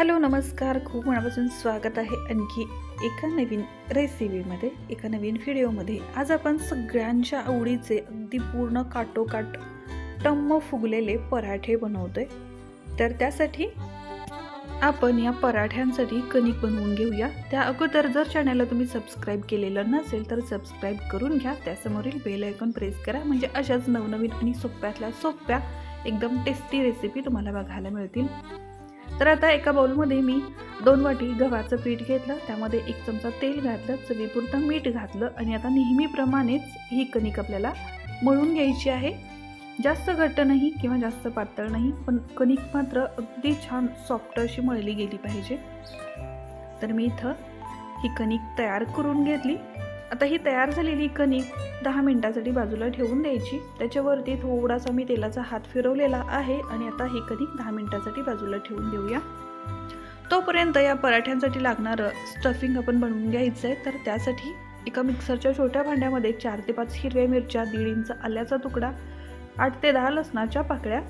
Hello नमस्कार. खूप मनापासून स्वागत आहे आणखी एका नवीन रेसिपीमध्ये एका नवीन व्हिडिओमध्ये. आज आपण सगळ्यांच्या आवडीचे अगदी पूर्ण काटोकाट टम्म फुगलेले पराठे बनवतोय. तर त्यासाठी आपण या पराठ्यांसाठी कणिक बनवून घेऊया. त्या अगोदर जर चॅनलला तुम्ही सबस्क्राईब केलेलं नसेल तर सबस्क्राईब करून घ्या. त्यासमोरील बेल आयकॉन प्रेस करा. म्हणजे अशाच नवनवीन आणि सोप्यातल्या सोप्या एकदम टेस्टी रेसिपी तुम्हाला बघायला मिळतील. तर आता एका बाउलमध्ये मी दोन वाटी गव्हाचं पीठ घेतलं त्यामध्ये एक चमचा तेल घातलं चवीपुरतं मीठ घातलं आणि आता नेहमीप्रमाणेच ही कणिक आपल्याला मळून घ्यायची आहे. जास्त घट्ट नाही किंवा जास्त पातळ नाही पण कणिक मात्र अगदी छान सॉफ्ट अशी मळली गेली पाहिजे. तर मी इथं ही कणिक तयार करून घेतली. आता ही तयार झालेली कणिक दहा मिनटासाठी बाजूला ठेवून द्यायची. त्याच्यावरती थोडासा मी तेलाचा हात फिरवलेला आहे आणि आता ही कणिक दहा मिनटासाठी बाजूला ठेवून देऊया. तोपर्यंत या पराठ्यांसाठी लागणारं स्टफिंग आपण बनवून घ्यायचं आहे तर त्यासाठी एका मिक्सरच्या छोट्या भांड्यामध्ये चार ते पाच हिरव्या मिरच्या दीड इंच आल्याचा तुकडा आठ ते दहा लसणाच्या पाकळ्या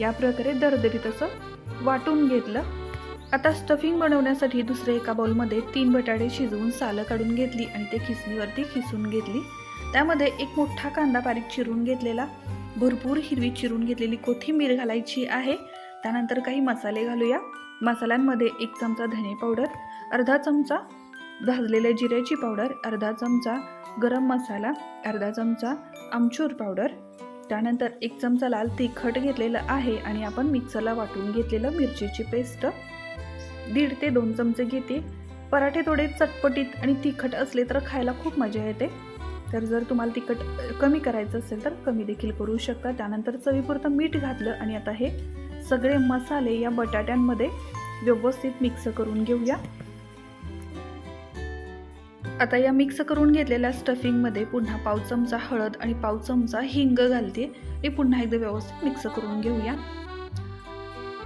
या प्रकारे दरदरीत असं वाटून घेतलं. आता स्टफिंग बनवण्यासाठी दुसऱ्या एका बाउलमध्ये तीन बटाटे शिजवून सालं काढून घेतली आणि ते खिसणीवरती खिसून घेतली. त्यामध्ये एक मोठा कांदा बारीक चिरून घेतलेला भरपूर हिरवी चिरून घेतलेली कोथिंबीर घालायची आहे. त्यानंतर काही मसाले घालूया. मसाल्यांमध्ये एक चमचा धने पावडर अर्धा चमचा भाजलेल्या जिऱ्याची पावडर अर्धा चमचा गरम मसाला अर्धा चमचा आमचूर पावडर त्यानंतर एक चमचा लाल तिखट घेतलेलं आहे आणि आपण मिक्सरला वाटून घेतलेलं मिरचीची पेस्ट. दीड ते दोन चमचे घेते. पराठे थोडे चटपटीत आणि तिखट असले तर खायला खूप मजा येते. तर जर तुम्हाला तिखट कमी करायचं असेल तर कमी देखील करू शकता. त्यानंतर चवीपुरतं मीठ घातलं आणि आता हे सगळे मसाले या बटाट्यांमध्ये व्यवस्थित मिक्स करून घेऊया. आता या मिक्स करून घेतलेल्या स्टफिंगमध्ये पुन्हा पाव चमचा हळद आणि पाव चमचा हिंग घालते. हे पुन्हा एकदा व्यवस्थित मिक्स करून घेऊया.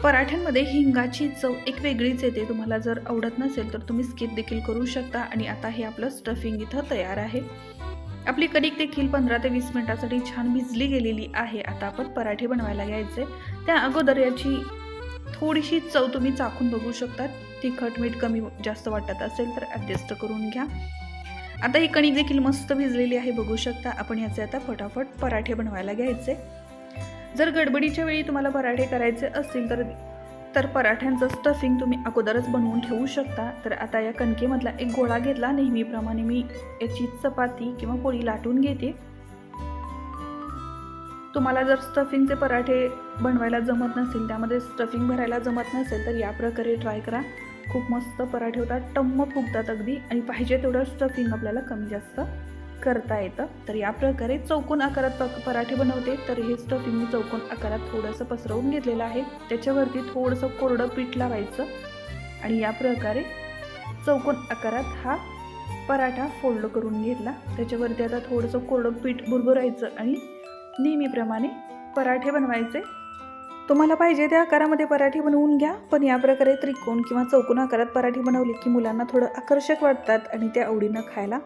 पराठ्यांमध्ये हिंगाची चव एक वेगळीच येते. तुम्हाला जर आवडत नसेल तर तुम्ही स्किप देखील करू शकता. आणि आता हे आपलं स्टफिंग इथं तयार आहे. आपली कणिक देखील पंधरा ते वीस मिनिटासाठी छान भिजली गेलेली आहे. आता आपण पराठे बनवायला घ्यायचे त्या अगोदर याची थोडीशी चव तुम्ही चाखून बघू शकता. तिखट मीठ कमी जास्त वाटत असेल तर ॲडजस्ट करून घ्या. आता ही कणिक देखील मस्त भिजलेली आहे. बघू शकता. आपण याचे आता फटाफट पराठे बनवायला घ्यायचे. जर गडबडीच्या वेळी तुम्हाला पराठे करायचे असतील तर तर पराठ्यांचं स्टफिंग तुम्ही अगोदरच बनवून ठेवू शकता. तर आता या कणकेमधला एक गोळा घेतला. नेहमीप्रमाणे मी याची चपाती किंवा पोळी लाटून घेते. तुम्हाला जर स्टफिंगचे पराठे बनवायला जमत नसेल त्यामध्ये स्टफिंग भरायला जमत नसेल तर या प्रकारे ट्राय करा. खूप मस्त पराठे होतात. टम्म फुगतात अगदी. आणि पाहिजे तेवढं स्टफिंग आपल्याला कमी जास्त. करता येतं. तर या प्रकारे चौकोन आकारात प पराठे बनवते. तर हे स्टफिंग मी चौकोन आकारात थोडंसं पसरवून घेतलेलं आहे. त्याच्यावरती थोडंसं कोरडं पीठ लावायचं. आणि या प्रकारे चौकोन आकारात हा पराठा फोल्ड करून घेतला. त्याच्यावरती आता थोडंसं कोरडं पीठ भुरभुरायचं आणि नेहमीप्रमाणे पराठे बनवायचे. तुम्हाला पाहिजे त्या आकारामध्ये पराठे बनवून घ्या. पण या प्रकारे त्रिकोण किंवा चौकोन आकारात पराठे बनवले की मुलांना थोडं आकर्षक वाटतात आणि ते आवडीनं खायला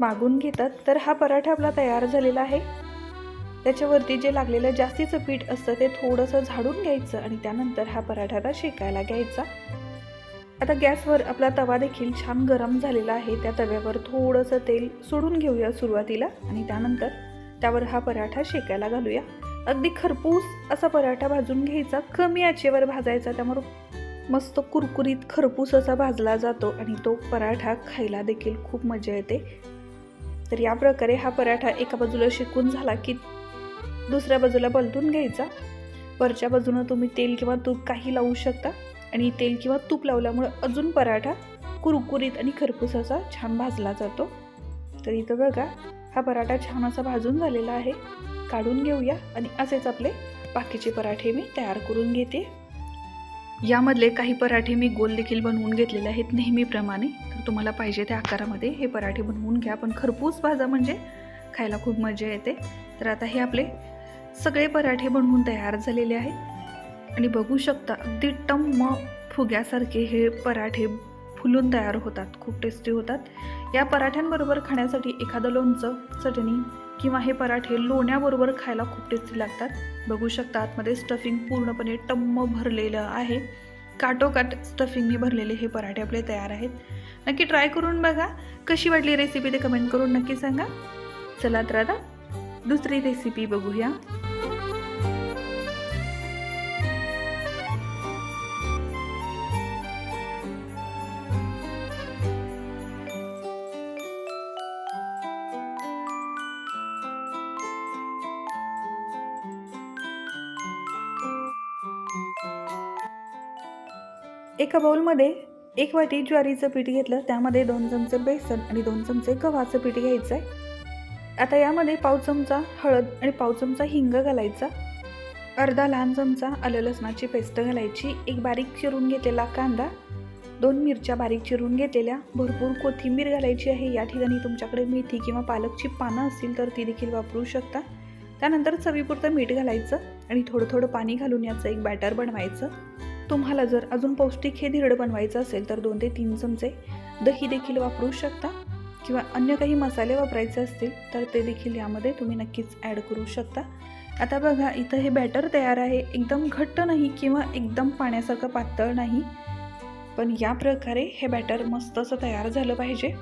मागून घेतात तर हा पराठा आपला तयार झालेला आहे. त्याच्यावरती जे लागलेलं जास्तीचं पीठ असतं ते थोडंसं झाडून घ्यायचं आणि त्यानंतर हा पराठाला शेकायला घ्यायचा. आता गॅसवर आपला तवा देखील छान गरम झालेला आहे. त्या तव्यावर थोडंसं तेल सोडून घेऊया सुरुवातीला आणि त्यानंतर त्यावर हा पराठा शेकायला घालूया. अगदी खरपूस असा पराठा भाजून घ्यायचा. कमी आचेवर भाजायचा. त्यामुळे मस्त कुरकुरीत खरपूस असा भाजला जातो आणि तो पराठा खायला देखील खूप मजा येते. तर या प्रकारे हा पराठा एका बाजूला शिकून झाला की दुसऱ्या बाजूला पलटून घ्यायचा. वरच्या बाजूनं तुम्ही तेल किंवा तूप काही लावू शकता. आणि तेल किंवा तूप लावल्यामुळे अजून पराठा कुरकुरीत आणि खरपूस असा छान भाजला जातो. तर इथं बघा हा पराठा छान असा भाजून झालेला आहे. काढून घेऊया आणि असेच आपले बाकीचे पराठे मी तयार करून घेते. यामधले काही पराठे मी गोल देखील बनवून घेतलेले आहेत नेहमीप्रमाणे. तर तुम्हाला पाहिजे त्या आकारामध्ये हे पराठे बनवून घ्या. पण खरपूस भाजा म्हणजे खायला खूप मजा येते. तर आता हे आपले सगळे पराठे बनवून तयार झालेले आहेत. आणि बघू शकता अगदी टम्म फुग्यासारखे हे पराठे फुलून तयार होतात. खूप टेस्टी होतात. या पराठ्यांबरोबर खाण्यासाठी एखादं लोणचं चटणी किंवा हे पराठे लोण्याबरोबर खायला खूप टेस्टी लागतात. बघू शकता आतमध्ये स्टफिंग पूर्णपणे टम्म भरलेलं आहे. काटोकाट स्टफिंगनी भरलेले हे पराठे आपले तयार आहेत. नक्की ट्राय करून बघा. कशी वाटली रेसिपी ते कमेंट करून नक्की सांगा. चला तर आता दुसरी रेसिपी बघूया. एका बाउलमध्ये एक वाटी ज्वारीचं पीठ घेतलं त्यामध्ये दोन चमचे बेसन आणि दोन चमचे गव्हाचं पीठ घ्यायचं आहे आता यामध्ये पाव चमचा हळद आणि पाव चमचा हिंग घालायचा. अर्धा लहान चमचा आलं लसणाची पेस्ट घालायची. एक बारीक चिरून घेतलेला कांदा दोन मिरच्या बारीक चिरून घेतलेल्या भरपूर कोथिंबीर घालायची आहे. या ठिकाणी तुमच्याकडे मेथी किंवा पालकची पानं असतील तर ती देखील वापरू शकता. त्यानंतर चवीपुरतं मीठ घालायचं आणि थोडं थोडं पाणी घालून याचं एक बॅटर बनवायचं. तुम्हाला जर अजून पौष्टिक हे धिरड बनवायचं असेल तर दोन ते तीन चमचे दही देखील वापरू शकता. किंवा अन्य काही मसाले वापरायचे असतील तर ते देखील यामध्ये तुम्ही नक्कीच ॲड करू शकता. आता बघा इथं हे बॅटर तयार आहे. एकदम घट्ट नाही किंवा एकदम पाण्यासारखं पातळ नाही. पण या प्रकारे हे बॅटर मस्त असं तयार झालं पाहिजे.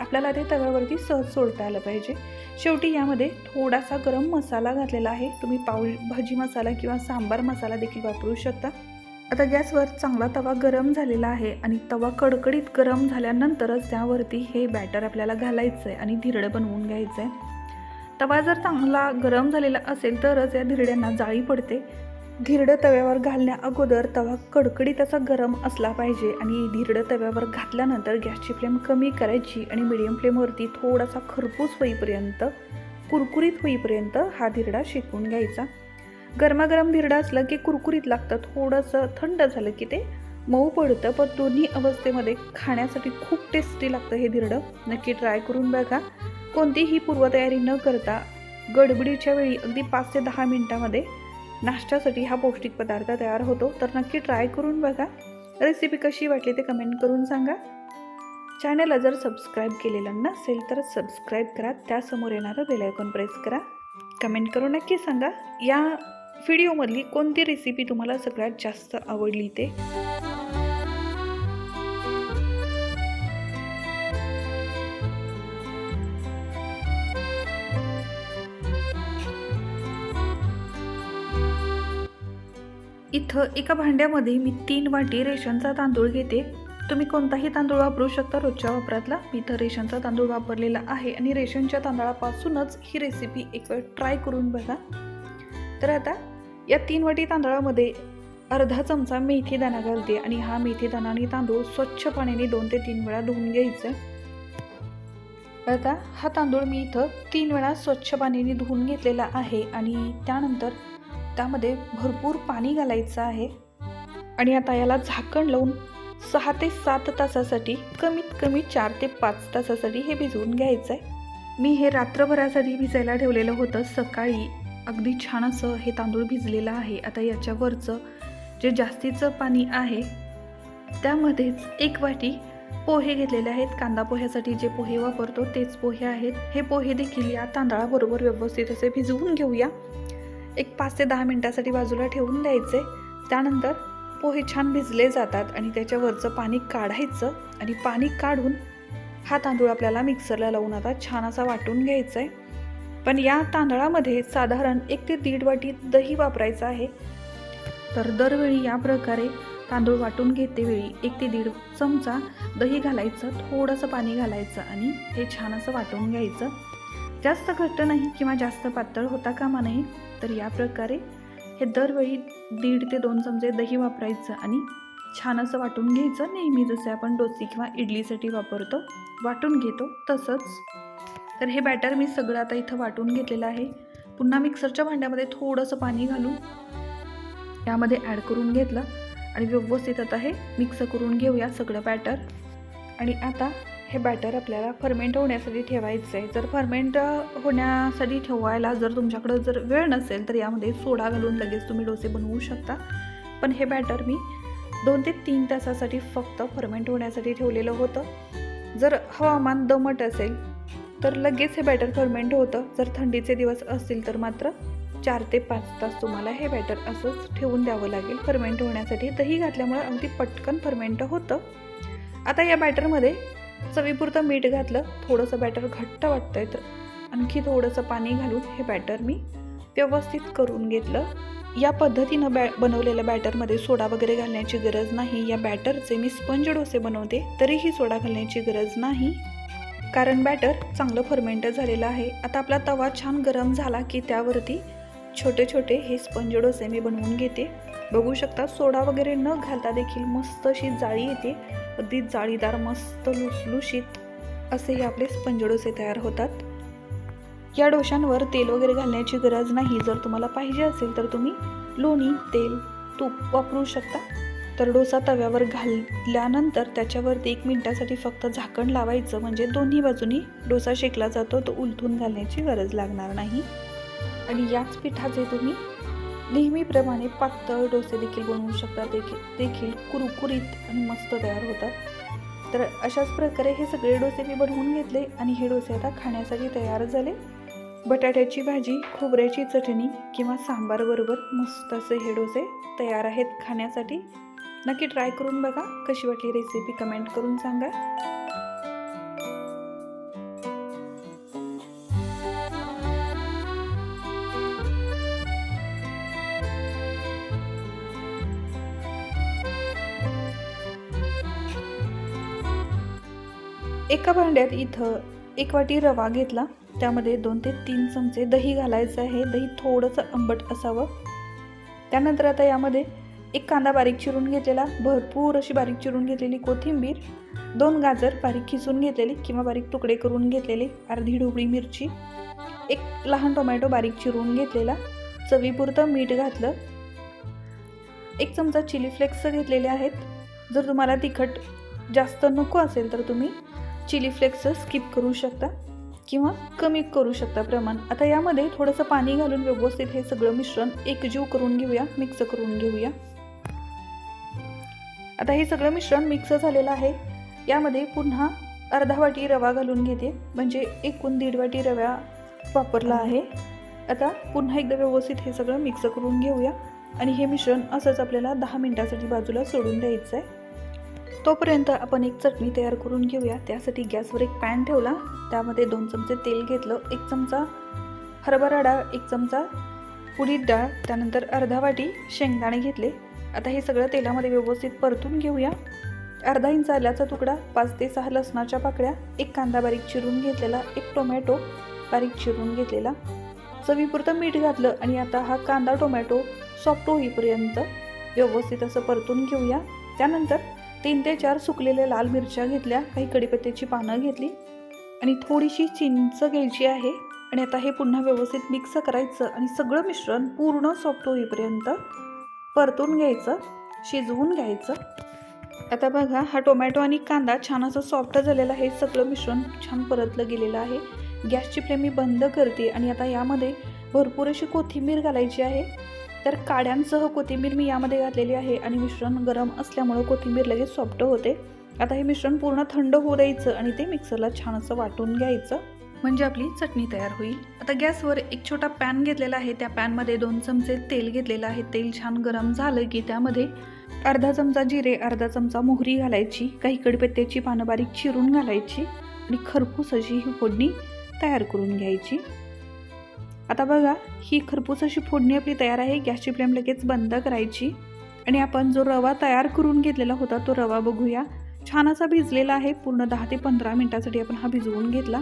आपल्याला ते तव्यावरती सहज सोडता आलं पाहिजे. शेवटी यामध्ये थोडासा गरम मसाला घातलेला आहे. तुम्ही पाऊ भाजी मसाला किंवा सांबार मसाला देखील वापरू शकता. आता गॅसवर चांगला तवा गरम झालेला आहे आणि तवा कडकडीत गरम झाल्यानंतरच त्यावरती हे बॅटर आपल्याला घालायचं आहे आणि धिरडं बनवून घ्यायचं आहे तवा जर चांगला गरम झालेला असेल तरच या धिरड्यांना जाळी पडते. धिरडं तव्यावर घालण्या अगोदर तवा कडकडीत असा गरम असला पाहिजे आणि धिरडं तव्यावर घातल्यानंतर गॅसची फ्लेम कमी करायची आणि मिडियम फ्लेमवरती थोडासा खरपूस होईपर्यंत कुरकुरीत होईपर्यंत हा धिरडा शेकून घ्यायचा. गरमागरम धिरडा असलं की कुरकुरीत लागतं थोडंसं थंड झालं की ते मऊ पडतं. पण दोन्ही अवस्थेमध्ये खाण्यासाठी खूप टेस्टी लागतं हे धिरडं. नक्की ट्राय करून बघा. कोणतीही पूर्वतयारी न करता गडबडीच्या वेळी अगदी पाच ते दहा मिनटामध्ये नाश्त्यासाठी हा पौष्टिक पदार्थ तयार होतो. तर नक्की ट्राय करून बघा. रेसिपी कशी वाटली ते कमेंट करून सांगा. चॅनलला जर सबस्क्राईब केलेलं नसेल तर सबस्क्राईब करा. त्यासमोर येणारं बेलायकॉन प्रेस करा. कमेंट करून नक्की सांगा. या व्हिडिओमधली कोणती रेसिपी तुम्हाला सगळ्यात जास्त आवडली ते? इथं एका भांड्यामध्ये मी तीन वाटी रेशनचा तांदूळ घेते. तुम्ही कोणताही तांदूळ वापरू शकता. रोजच्या वापरातला मी इथं रेशनचा तांदूळ वापरलेला आहे आणि रेशनच्या तांदळापासूनच ही रेसिपी एक वेळ ट्राय करून बघा. तर आता या तीन वाटी तांदळामध्ये अर्धा चमचा मेथी दाणा घालते आणि हा मेथी दाणा आणि तांदूळ स्वच्छ पाण्याने दोन ते तीन वेळा धुवून घ्यायचं. आता हा तांदूळ मी इथं तीन वेळा स्वच्छ पाण्याने धुवून घेतलेला आहे आणि त्यानंतर त्यामध्ये भरपूर पाणी घालायचं आहे. आणि आता याला झाकण लावून सहा ते सात तासासाठी कमीत कमी चार ते पाच तासासाठी हे भिजवून घ्यायचं आहे मी हे रात्रभरासाठी भिजायला ठेवलेलं होतं सकाळी. अगदी छान असं हे तांदूळ भिजलेलं आहे. आता याच्यावरचं जे जास्तीचं पाणी आहे त्यामध्येच एक वाटी पोहे घेतलेले आहेत. कांदा पोह्यासाठी जे पोहे वापरतो तेच पोहे आहेत. हे पोहे देखील या तांदळाबरोबर व्यवस्थित असे भिजवून घेऊया. एक पाच ते दहा मिनटासाठी बाजूला ठेवून द्यायचे. त्यानंतर पोहे छान भिजले जातात आणि त्याच्यावरचं पाणी काढायचं आणि पाणी काढून हा तांदूळ आपल्याला मिक्सरला लावून आता छान असा वाटून घ्यायचा आहे पण या तांदळामध्ये साधारण एक ते दीड वाटी दही वापरायचं आहे. तर दरवेळी या प्रकारे तांदूळ वाटून घेते वेळी एक ते दीड चमचा दही घालायचं थोडंसं पाणी घालायचं आणि हे छान असं वाटून घ्यायचं. जास्त घट्ट नाही किंवा जास्त पातळ होता कामा नाही तर या प्रकारे हे दरवेळी दीड ते दोन चमचे दही वापरायचं आणि छान असं वाटून घ्यायचं. नेहमी जसे आपण डोसी किंवा इडलीसाठी वापरतो वाटून घेतो तसंच. तर हे बॅटर मी सगळं आता इथं वाटून घेतलेलं आहे. पुन्हा मिक्सरच्या भांड्यामध्ये थोडंसं पाणी घालून यामध्ये ॲड करून घेतलं आणि व्यवस्थित आता हे मिक्स करून घेऊया सगळं बॅटर आणि आता हे बॅटर आपल्याला फर्मेंट होण्यासाठी ठेवायचं आहे. जर फर्मेंट होण्यासाठी ठेवायला जर तुमच्याकडं जर वेळ नसेल तर यामध्ये सोडा घालून लगेच तुम्ही डोसे बनवू शकता. पण हे बॅटर मी दोन ते तीन तासासाठी फक्त फर्मेंट होण्यासाठी ठेवलेलं होतं. जर हवामान दमट असेल तर लगेच हे बॅटर फर्मेंट होतं. जर थंडीचे दिवस असतील तर मात्र चार ते पाच तास तुम्हाला हे बॅटर असंच ठेवून द्यावं लागेल फर्मेंट होण्यासाठी. दही घातल्यामुळे अगदी पटकन फर्मेंट होतं. आता या बॅटरमध्ये चवीपुरतं मीठ घातलं थोडंसं बॅटर घट्ट वाटतंय तर आणखी थोडंसं पाणी घालून हे बॅटर मी व्यवस्थित करून घेतलं. या पद्धतीनं बॅ बनवलेल्या बॅटरमध्ये सोडा वगैरे घालण्याची गरज नाही. या बॅटरचे मी स्पंज डोसे बनवते तरीही सोडा घालण्याची गरज नाही. कारण बॅटर चांगलं फर्मेंट झालेलं आहे. आता आपला तवा छान गरम झाला की त्यावरती छोटे छोटे हे स्पंज डोसे मी बनवून घेते. बघू शकता सोडा वगैरे न घालता देखील मस्त अशी जाळी येते. अगदी जाळीदार मस्त लुसलुशीत असे हे आपले स्पंज डोसे तयार होतात. या डोशांवर तेल वगैरे घालण्याची गरज नाही. जर तुम्हाला पाहिजे असेल तर तुम्ही लोणी तेल तूप वापरू शकता. तर डोसा तव्यावर घालल्यानंतर त्याच्यावरती एक मिनटासाठी फक्त झाकण लावायचं. म्हणजे दोन्ही बाजूनी डोसा शेकला जातो तो उलथून घालण्याची गरज लागणार नाही. आणि याच पिठाचे तुम्ही नेहमीप्रमाणे पातळ डोसे देखील बनवू शकता. देखील देखील कुरकुरीत आणि मस्त तयार होतात. तर अशाच प्रकारे हे सगळे डोसे मी बनवून घेतले आणि हे डोसे आता खाण्यासाठी तयार झाले. बटाट्याची भाजी खोबऱ्याची चटणी किंवा सांबारबरोबर मस्त असे हे डोसे तयार आहेत खाण्यासाठी. नक्की ट्राय करून बघा. कशी वाटली रेसिपी कमेंट करून सांगा. एका भांड्यात इथं एक वाटी रवा घेतला. त्यामध्ये दोन ते तीन चमचे दही घालायचं आहे. दही थोडंसं आंबट असावं. त्यानंतर आता यामध्ये एक कांदा बारीक चिरून घेतलेला भरपूर अशी बारीक चिरून घेतलेली कोथिंबीर दोन गाजर बारीक खिचून घेतलेली किंवा बारीक तुकडे करून घेतलेले अर्धी ढोबळी मिरची एक लहान टोमॅटो बारीक चिरून घेतलेला चवीपुरतं मीठ घातलं. एक चमचा चिली फ्लेक्स घेतलेले आहेत. जर तुम्हाला तिखट जास्त नको असेल तर तुम्ही चिली फ्लेक्स स्किप करू शकता किंवा कमी करू शकता प्रमाण. आता यामध्ये थोडंसं पाणी घालून व्यवस्थित हे सगळं मिश्रण एकजीव करून घेऊया मिक्स करून घेऊया. आता हे सगळं मिश्रण मिक्स झालेलं आहे. यामध्ये पुन्हा अर्धा वाटी रवा घालून घेते. म्हणजे एकूण दीड वाटी रवा वापरला आहे. आता पुन्हा एकदा व्यवस्थित हे सगळं मिक्स करून घेऊया. आणि हे मिश्रण असंच आपल्याला दहा मिनटासाठी बाजूला सोडून द्यायचं आहे तोपर्यंत आपण एक चटणी तयार करून घेऊया. त्यासाठी गॅसवर एक पॅन ठेवला. त्यामध्ये दोन चमचे तेल घेतलं. एक चमचा हरभरा डाळ एक चमचा उडीद डाळ त्यानंतर अर्धा वाटी शेंगदाणे घेतले. आता हे सगळं तेलामध्ये व्यवस्थित परतून घेऊया. अर्धा इंच आल्याचा तुकडा पाच ते सहा लसणाच्या पाकळ्या एक कांदा बारीक चिरून घेतलेला एक टोमॅटो बारीक चिरून घेतलेला. चवीपुरतं मीठ घातलं आणि आता हा कांदा टोमॅटो सॉफ्ट होईपर्यंत व्यवस्थित असं परतून घेऊया. त्यानंतर तीन ते चार सुकलेल्या लाल मिरच्या घेतल्या काही कडीपत्त्याची पानं घेतली आणि थोडीशी चिंच घ्यायची आहे. आणि आता हे पुन्हा व्यवस्थित मिक्स करायचं आणि सगळं मिश्रण पूर्ण सॉफ्ट होईपर्यंत परतून घ्यायचं शिजवून घ्यायचं. आता बघा हा टोमॅटो आणि कांदा छान असं सॉफ्ट झालेला आहे. सगळं मिश्रण छान परतलं गेलेलं आहे. गॅसची फ्लेम मी बंद करते आणि आता यामध्ये भरपूर अशी कोथिंबीर घालायची आहे. तर काड्यांसह कोथिंबीर मी यामध्ये घातलेली आहे आणि मिश्रण गरम असल्यामुळं कोथिंबीर लगेच सॉफ्ट होते. आता हे मिश्रण पूर्ण थंड होऊ द्यायचं आणि ते मिक्सरला छान असं वाटून घ्यायचं. म्हणजे आपली चटणी तयार होईल. आता गॅसवर एक छोटा पॅन घेतलेला आहे. त्या पॅनमध्ये दोन चमचे तेल घेतलेलं आहे. तेल छान गरम झालं की त्यामध्ये अर्धा चमचा जिरे अर्धा चमचा मोहरी घालायची काही कडीपत्त्याची पानं बारीक चिरून घालायची आणि खरपूस अशी ही फोडणी तयार करून घ्यायची. आता बघा ही खरपूस अशी फोडणी आपली तयार आहे. गॅसची फ्लेम लगेच बंद करायची आणि आपण जो रवा तयार करून घेतलेला होता तो रवा बघूया. छान असा भिजलेला आहे. पूर्ण दहा ते पंधरा मिनटासाठी आपण हा भिजवून घेतला.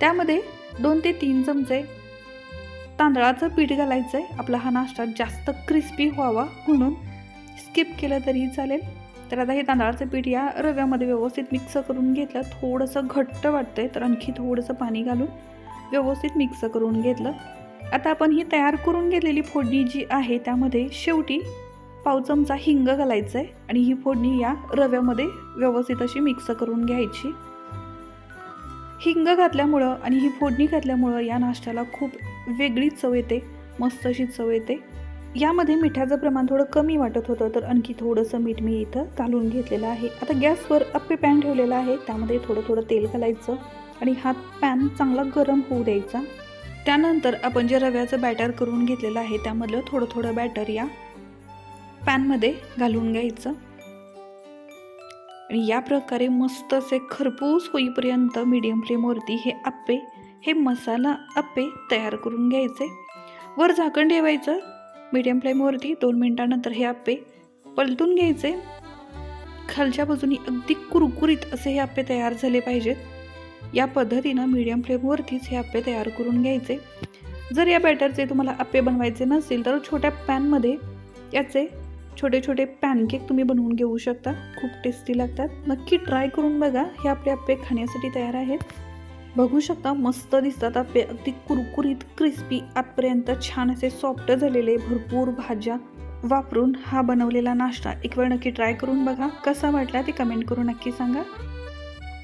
त्यामध्ये दोन ते तीन चमचे तांदळाचं पीठ घालायचं आहे आपला हा नाश्ता जास्त क्रिस्पी व्हावा म्हणून स्किप केलं तरी चालेल. तर आता हे तांदळाचं पीठ या रव्यामध्ये व्यवस्थित मिक्स करून घेतलं. थोडंसं घट्ट वाटतं आहे तर आणखी थोडंसं पाणी घालून व्यवस्थित मिक्स करून घेतलं. आता आपण ही तयार करून घेतलेली फोडणी जी आहे त्यामध्ये शेवटी पाव चमचा हिंग घालायचं आहे आणि ही फोडणी या रव्यामध्ये व्यवस्थित अशी मिक्स करून घ्यायची. हिंग घातल्यामुळं आणि ही फोडणी घातल्यामुळं या नाश्त्याला खूप वेगळी चव येते मस्त अशी चव येते. यामध्ये मिठाचं प्रमाण थोडं कमी वाटत होतं तर आणखी थोडंसं मीठ मी इथं घालून घेतलेलं आहे. आता गॅसवर अप्पे पॅन ठेवलेला आहे त्यामध्ये थोडं थोडं तेल घालायचं आणि हा पॅन चांगला गरम होऊ द्यायचा. त्यानंतर आपण जे रव्याचं बॅटर करून घेतलेलं आहे त्यामधलं थोडं थोडं बॅटर या पॅनमध्ये घालून घ्यायचं. आणि या प्रकारे मस्त असे खरपूस होईपर्यंत मीडियम फ्लेमवरती हे आप्पे हे मसाला आप्पे तयार करून घ्यायचे. वर झाकण ठेवायचं. मीडियम फ्लेमवरती दोन मिनटानंतर हे आप्पे पलटून घ्यायचे. खालच्या बाजूनी अगदी कुरकुरीत असे हे आप्पे तयार झाले पाहिजेत. या पद्धतीनं मीडियम फ्लेमवरतीच हे आप्पे तयार करून घ्यायचे. जर या बॅटरचे तुम्हाला आप्पे बनवायचे नसतील तर छोट्या पॅनमध्ये याचे छोटे छोटे पॅनकेक तुम्ही बनवून घेऊ शकता. खूप टेस्टी लागतात. नक्की ट्राय करून बघा. हे आपले आप्पे खाण्यासाठी तयार आहेत. बघू शकता मस्त दिसतात आप्पे अगदी कुरकुरीत क्रिस्पी आतपर्यंत छान असे सॉफ्ट झालेले भरपूर भाज्या वापरून हा बनवलेला नाश्ता एक वेळ नक्की ट्राय करून बघा. कसा वाटला ते कमेंट करून नक्की सांगा.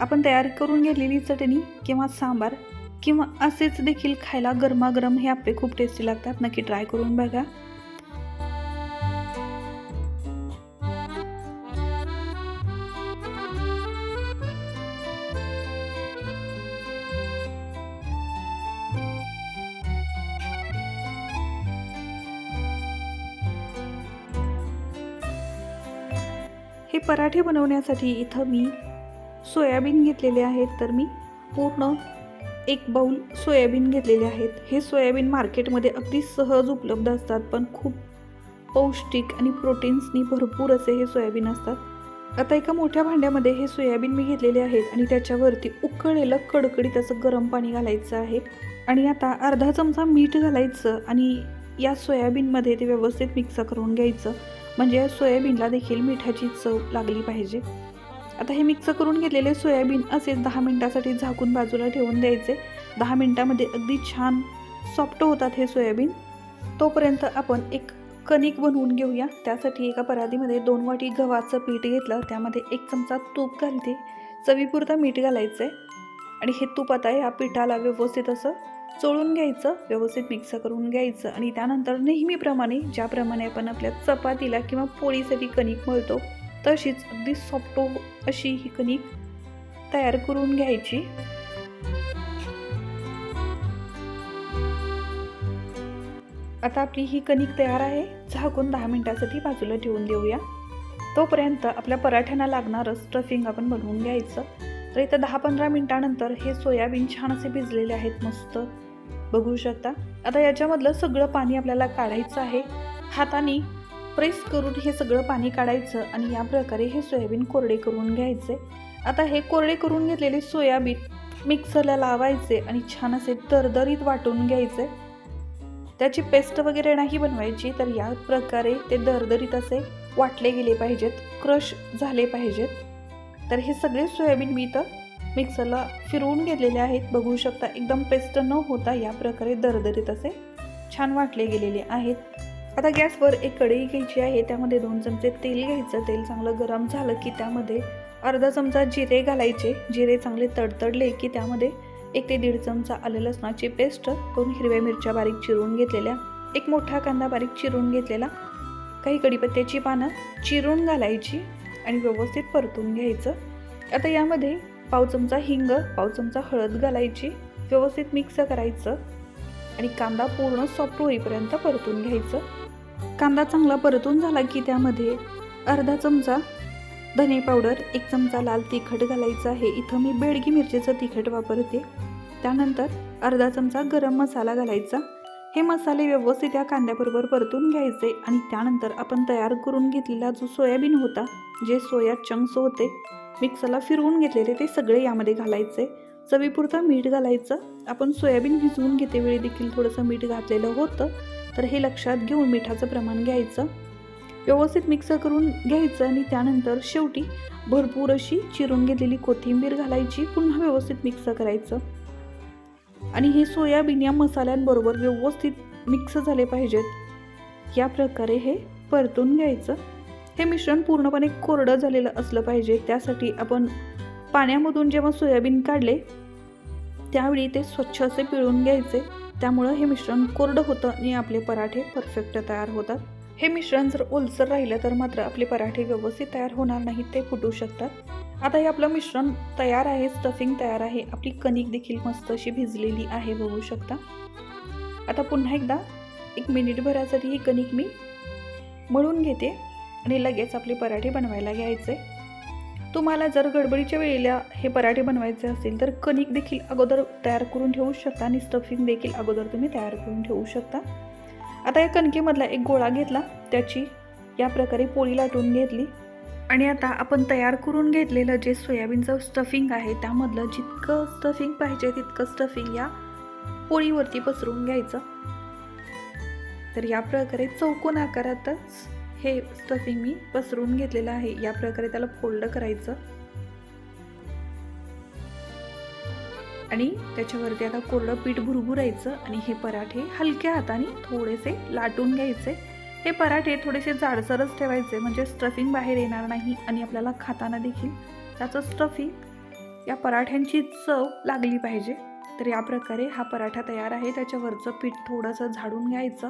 आपण तयार करून घेतलेली चटणी किंवा सांबार किंवा असेच देखील खायला गरमागरम हे आप्पे खूप टेस्टी लागतात. नक्की ट्राय करून बघा. पराठे बनवण्यासाठी इथं मी सोयाबीन घेतलेले आहेत. तर मी पूर्ण एक बाऊल सोयाबीन घेतलेले आहेत. हे सोयाबीन मार्केटमध्ये अगदी सहज उपलब्ध असतात पण खूप पौष्टिक आणि प्रोटीन्सनी भरपूर असे हे सोयाबीन असतात. आता एका मोठ्या भांड्यामध्ये हे सोयाबीन मी घेतलेले आहेत आणि त्याच्यावरती उकळलेलं कडकडीत असं गरम पाणी घालायचं आहे. आणि आता अर्धा चमचा मीठ घालायचं आणि या सोयाबीनमध्ये ते व्यवस्थित मिक्स करून घ्यायचं. म्हणजे सोयाबीनला देखील मिठाची चव लागली पाहिजे. आता हे मिक्स करून घेतलेले सोयाबीन असेच दहा मिनटासाठी झाकून बाजूला ठेवून द्यायचे. दहा मिनटामध्ये अगदी छान सॉफ्ट होतात हे सोयाबीन. तोपर्यंत आपण एक कणिक बनवून घेऊया. त्यासाठी एका परातीमध्ये दोन वाटी गव्हाचं पीठ घेतलं. त्यामध्ये एक चमचा तूप घालते. चवीपुरता मीठ घालायचं आहे आणि हे तूप आता या पिठाला व्यवस्थित असं चोळून घ्यायचं व्यवस्थित मिक्स करून घ्यायचं आणि त्यानंतर नेहमीप्रमाणे ज्याप्रमाणे आपण आपल्या चपातीला किंवा पोळीसाठी कणिक मळतो तशीच अगदी सॉफ्ट अशी ही कणिक तयार करून घ्यायची. आता आपली ही कणिक तयार आहे. झाकून दहा मिनटासाठी बाजूला ठेवून देऊया. तोपर्यंत आपल्या पराठ्यांना लागणारं स्टफिंग आपण बनवून घ्यायचं. तर इथं दहा पंधरा मिनटानंतर हे सोयाबीन छान असे भिजलेले आहेत मस्त. बघू शकता. आता याच्यामधलं सगळं पाणी आपल्याला काढायचं आहे. हाताने प्रेस करून हे सगळं पाणी काढायचं आणि या प्रकारे हे सोयाबीन कोरडे करून घ्यायचे. आता हे कोरडे करून घेतलेले सोयाबीन मिक्सरला लावायचे आणि छान असे दरदरीत वाटून घ्यायचे. त्याची पेस्ट वगैरे नाही बनवायची तर या प्रकारे ते दरदरीत असे वाटले गेले पाहिजेत क्रश झाले पाहिजेत. तर हे सगळे सोयाबीन मी इथं मिक्सरला फिरवून घेतलेले आहेत. बघू शकता एकदम पेस्ट न होता या प्रकारे दरदरीत असे छान वाटले गेलेले आहेत. आता गॅसवर एक कढई घ्यायची आहे. त्यामध्ये दोन चमचे तेल घ्यायचं. तेल चांगलं गरम झालं की त्यामध्ये अर्धा चमचा जिरे घालायचे. जिरे चांगले तडतडले की त्यामध्ये एक ते दीड चमचा आलं लसणाची पेस्ट दोन हिरव्या मिरच्या बारीक चिरून घेतलेल्या एक मोठा कांदा बारीक चिरून घेतलेला काही कढीपत्त्याची पानं चिरून घालायची आणि व्यवस्थित परतून घ्यायचं. आता यामध्ये पाव चमचा हिंग पाव चमचा हळद घालायची व्यवस्थित मिक्स करायचं आणि कांदा पूर्ण सॉफ्ट होईपर्यंत परतून घ्यायचं. कांदा चांगला परतून झाला की त्यामध्ये अर्धा चमचा धने पावडर एक चमचा लाल तिखट घालायचं आहे. इथं मी बेडगी मिरचीचं तिखट वापरते. त्यानंतर अर्धा चमचा गरम मसाला घालायचा. हे मसाले व्यवस्थित या कांद्याबरोबर परतून घ्यायचे आणि त्यानंतर आपण तयार करून घेतलेला जो सोयाबीन होता जे सोया चंक्स होते मिक्सरला फिरवून घेतलेले ते सगळे यामध्ये घालायचे. चवीपुरतं मीठ घालायचं. आपण सोयाबीन भिजवून घेते वेळी देखील थोडंसं मीठ घातलेलं होतं. तर हे लक्षात घेऊन मिठाचं प्रमाण घ्यायचं. व्यवस्थित मिक्स करून घ्यायचं आणि त्यानंतर शेवटी भरपूर अशी चिरून घेतलेली कोथिंबीर घालायची. पुन्हा व्यवस्थित मिक्स करायचं. आणि हे सोयाबीन या मसाल्यांबरोबर व्यवस्थित मिक्स झाले पाहिजेत. या प्रकारे हे परतून घ्यायचं. हे मिश्रण पूर्णपणे कोरडं झालेलं असलं पाहिजे. त्यासाठी आपण पाण्यामधून जेव्हा सोयाबीन काढले त्यावेळी ते स्वच्छ असे पिळून घ्यायचे. त्यामुळं हे मिश्रण कोरडं होतं आणि आपले पराठे परफेक्ट तयार होतात. हे मिश्रण जर ओलसर राहिलं तर मात्र आपले पराठे व्यवस्थित तयार होणार नाहीत ते फुटू शकतात. आता हे आपलं मिश्रण तयार आहे स्टफिंग तयार आहे. आपली कणिक देखील मस्त अशी भिजलेली आहे बघू शकता. आता पुन्हा एकदा एक मिनिटभरासाठी ही कणिक मी मळून घेते. आणि लगेच आपले पराठे बनवायला घ्यायचे. तुम्हाला जर गडबडीच्या वेळेला हे पराठे बनवायचे असतील तर कणिक देखील अगोदर तयार करून ठेवू शकता आणि स्टफिंग देखील अगोदर तुम्ही तयार करून ठेवू शकता. आता या कणकेमधला एक गोळा घेतला त्याची या प्रकारे पोळी लाटून घेतली. आणि आता आपण तयार करून घेतलेलं जे सोयाबीनचं स्टफिंग आहे त्यामधलं जितकं स्टफिंग पाहिजे तितकं स्टफिंग या पोळीवरती पसरून घ्यायचं. तर या प्रकारे चौकोन आकारातच हे स्टफिंग मी पसरून घेतलेलं आहे. या प्रकारे त्याला फोल्ड करायचं. आणि त्याच्यावरती आता कोरडं पीठ भुरभुरायचं आणि हे पराठे हलक्या हाताने थोडेसे लाटून घ्यायचे. हे पराठे थोडेसे जाडसरच ठेवायचे म्हणजे स्टफिंग बाहेर येणार नाही आणि आपल्याला खाताना देखील त्याचं स्टफिंग या पराठ्यांची चव लागली पाहिजे. तर या प्रकारे हा पराठा तयार आहे. त्याच्यावरचं पीठ थोडंसं झाडून घ्यायचं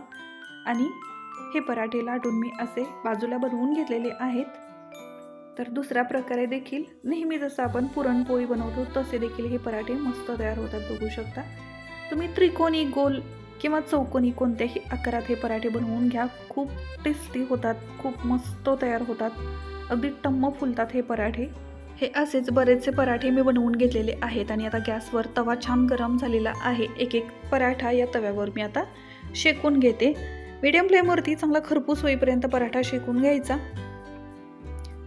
आणि हे पराठे लाटून मी असे बाजूला बनवून घेतलेले आहेत. तर दुसऱ्या प्रकारे देखील नेहमी जसं आपण पुरणपोळी बनवतो तसे देखील हे पराठे मस्त तयार होतात बघू शकता. तुम्ही त्रिकोणी गोल किंवा चौकोनी कोणत्याही आकारात हे पराठे बनवून घ्या. खूप टेस्टी होतात खूप मस्त तयार होतात. अगदी टम्म फुलतात हे पराठे. हे असेच बरेचसे पराठे मी बनवून घेतलेले आहेत आणि आता गॅसवर तवा छान गरम झालेला आहे. एक एक पराठा या तव्यावर मी आता शेकून घेते. मीडियम फ्लेमवरती चांगला खरपूस होईपर्यंत पराठा शेकून घ्यायचा.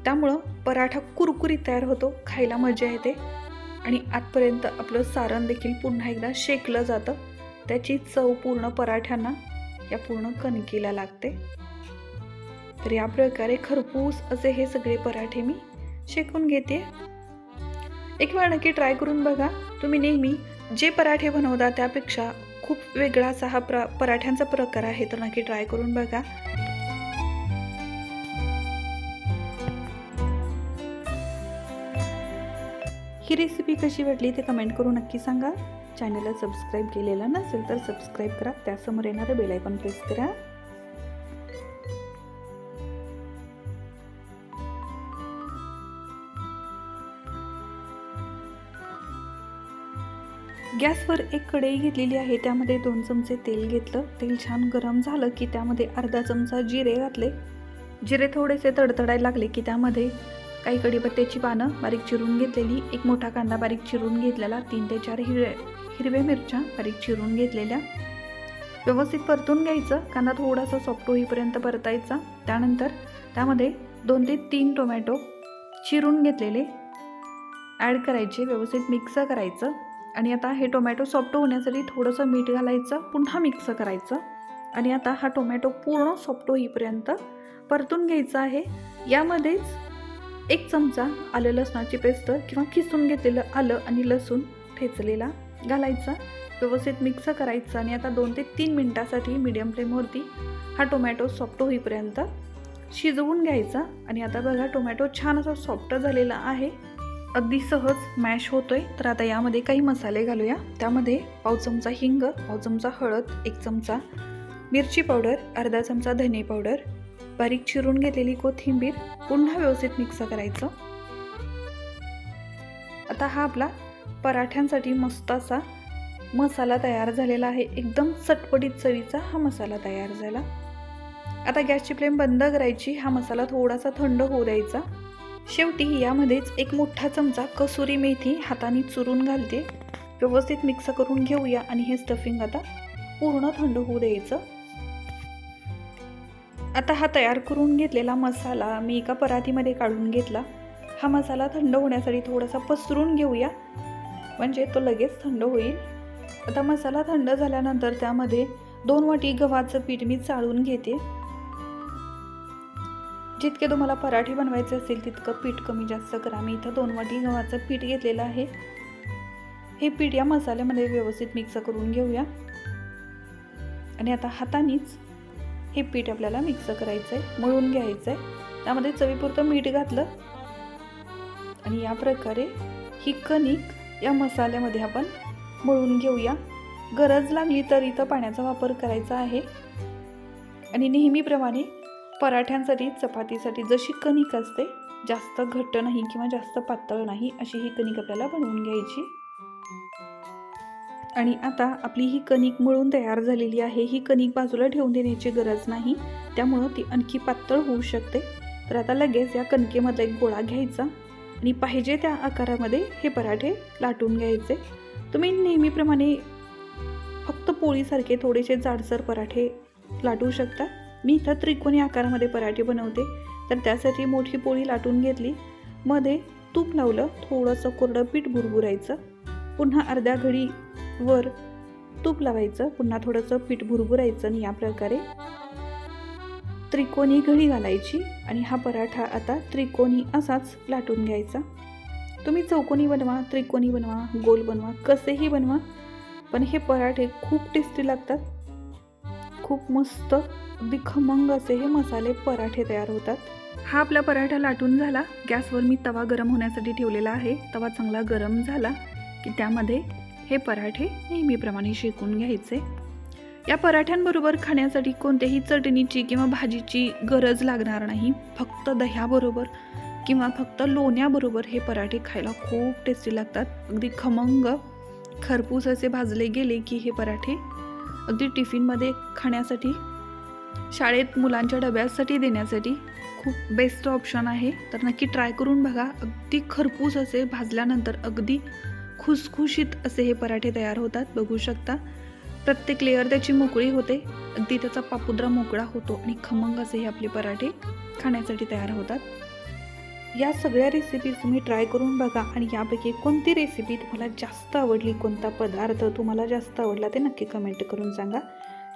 त्यामुळं पराठा कुरकुरीत तयार होतो खायला मजा येते आणि आतपर्यंत आपलं सारण देखील पुन्हा एकदा शेकलं जातं. त्याची चव पूर्ण पराठ्यांना या पूर्ण कणकीला लागते. तर या प्रकारे खरपूस असे हे सगळे पराठे मी शेकून घेते. एक वेळ नक्की ट्राय करून बघा. तुम्ही नेहमी जे पराठे बनवता त्यापेक्षा खूप वेगळा असा हा प्र पराठ्यांचा प्रकार आहे. तर नक्की ट्राय करून बघा. ही रेसिपी कशी वाटली ते कमेंट करून नक्की सांगा. चॅनलला सबस्क्राईब केलेलं नसेल तर सबस्क्राईब करा. त्यासमोर येणारं बेलायकॉन प्रेस करा. गॅसवर एक कढई घेतलेली आहे. त्यामध्ये दोन चमचे तेल घेतलं. तेल छान गरम झालं की त्यामध्ये अर्धा चमचा जिरे घातले. जिरे थोडेसे तडतडायला लागले की त्यामध्ये काही कढीपत्त्याची पानं बारीक चिरून घेतलेली एक मोठा कांदा बारीक चिरून घेतलेला तीन ते चार हिरव्या हिरव्या मिरच्या बारीक चिरून घेतलेल्या. व्यवस्थित परतून घ्यायचं. कांदा थोडासा सॉफ्ट होईपर्यंत परतायचा. त्यानंतर त्यामध्ये दोन ते तीन टोमॅटो चिरून घेतलेले. ॲड करायचे. व्यवस्थित मिक्स करायचं. आणि आता हे टोमॅटो सॉफ्ट होण्यासाठी थोडंसं मीठ घालायचं पुन्हा मिक्स करायचं. आणि आता हा टोमॅटो पूर्ण सॉफ्ट होईपर्यंत परतून घ्यायचा आहे. यामध्येच एक चमचा आलं लसणाची पेस्ट किंवा खिसून घेतलेलं आलं आणि लसूण ठेचलेला घालायचा. व्यवस्थित मिक्स करायचं आणि आता दोन ते तीन मिनटासाठी मीडियम फ्लेमवरती हा टोमॅटो सॉफ्ट होईपर्यंत शिजवून घ्यायचा. आणि आता बघा टोमॅटो छान असा सॉफ्ट झालेला आहे. अगदी सहज मॅश होतोय. तर आता यामध्ये काही मसाले घालूया. त्यामध्ये पाव चमचा हिंग पाव चमचा हळद एक चमचा मिरची पावडर अर्धा चमचा धने पावडर बारीक चिरून घेतलेली कोथिंबीर पुन्हा व्यवस्थित मिक्स करायचं. आता हा आपला पराठ्यांसाठी मस्त असा मसाला तयार झालेला आहे. एकदम चटपटीत चवीचा हा मसाला तयार झाला. आता गॅसची फ्लेम बंद करायची. हा मसाला थोडासा थंड होऊ द्यायचा. शेवटी यामध्येच एक मोठा चमचा कसुरी मेथी हाताने चुरून घालते. व्यवस्थित मिक्स करून घेऊया आणि हे स्टफिंग आता पूर्ण थंड होऊ द्यायचं. आता हा तयार करून घेतलेला मसाला मी एका परातीमध्ये काढून घेतला. हा मसाला थंड होण्यासाठी थोडासा पसरून घेऊया. म्हणजे तो लगेच थंड होईल. आता मसाला थंड झाल्यानंतर त्यामध्ये दोन वाटी गव्हाचं पीठ मी चाळून घेते. जितके तुम्हाला पराठे बनवायचे असेल तितकं पीठ कमी जास्त करा. मी इथं दोन वाटी गव्हाचं पीठ घेतलेलं आहे. हे पीठ या मसाल्यामध्ये व्यवस्थित मिक्स करून घेऊया. आणि आता हातानेच हे पीठ आपल्याला मिक्स करायचं आहे मळून घ्यायचं आहे त्यामध्ये चवीपुरतं मीठ घातलं. आणि या प्रकारे ही कणिक या मसाल्यामध्ये आपण मळून घेऊया. गरज लागली तर इथं पाण्याचा वापर करायचा आहे. आणि नेहमीप्रमाणे पराठ्यांसाठी चपातीसाठी जशी कणिक असते जास्त घट्ट नाही किंवा जास्त पातळ नाही अशी ही कणिक आपल्याला बनवून घ्यायची. आणि आता आपली ही कणिक मळून तयार झालेली आहे. ही कणिक बाजूला ठेवून देण्याची गरज नाही. त्यामुळं ती आणखी पातळ होऊ शकते. तर आता लगेच या कणकेमधला एक गोळा घ्यायचा आणि पाहिजे त्या आकारामध्ये हे पराठे लाटून घ्यायचे. तुम्ही नेहमीप्रमाणे फक्त पोळीसारखे थोडेसे जाडसर पराठे लाटू शकता. मी इथं त्रिकोणी आकारामध्ये पराठे बनवते. तर त्यासाठी मोठी पोळी लाटून घेतली. मध्ये तूप लावलं. थोडंसं कोरडं पीठ भुरभुरायचं. पुन्हा अर्ध्या घडी वर तूप लावायचं. पुन्हा थोडंसं पीठ भुरभुरायचं आणि या प्रकारे त्रिकोणी घडी घालायची. आणि हा पराठा आता त्रिकोणी असाच लाटून घ्यायचा. तुम्ही चौकोनी बनवा त्रिकोणी बनवा गोल बनवा कसेही बनवा. पण हे पराठे खूप टेस्टी लागतात. खूप मस्त अगदी खमंग असे हे मसाले पराठे तयार होतात. हा आपला पराठा लाटून झाला. गॅसवर मी तवा गरम होण्यासाठी ठेवलेला आहे. तवा चांगला गरम झाला की त्यामध्ये हे पराठे नेहमीप्रमाणे शेकून घ्यायचे. या पराठ्यांबरोबर खाण्यासाठी कोणत्याही चटणीची किंवा भाजीची गरज लागणार नाही. फक्त दह्याबरोबर किंवा फक्त लोण्याबरोबर हे पराठे खायला खूप टेस्टी लागतात. अगदी खमंग खरपूस असे भाजले गेले की हे पराठे अगदी टिफिनमध्ये खाण्यासाठी शाळेत मुलांच्या डब्यासाठी देण्यासाठी खूप बेस्ट ऑप्शन आहे. तर नक्की ट्राय करून बघा. अगदी खरपूस असे भाजल्यानंतर अगदी खुसखुशीत असे हे पराठे तयार होतात. बघू शकता. प्रत्येक लेअर त्याची मोकळी होते. अगदी त्याचा पापुद्रा मोकळा होतो आणि खमंग असे हे आपले पराठे खाण्यासाठी तयार होतात. या सगळ्या रेसिपीज तुम्ही ट्राय करून बघा आणि यापैकी कोणती रेसिपी तुम्हाला जास्त आवडली कोणता पदार्थ तुम्हाला जास्त आवडला ते नक्की कमेंट करून सांगा.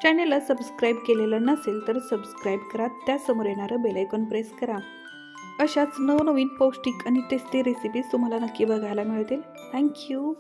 चॅनेलला सबस्क्राईब केलेलं नसेल तर सबस्क्राईब करा. त्यासमोर येणारं बेलायकॉन प्रेस करा. अशाच नवनवीन पौष्टिक आणि टेस्टी रेसिपीज तुम्हाला नक्की बघायला मिळतील. थँक्यू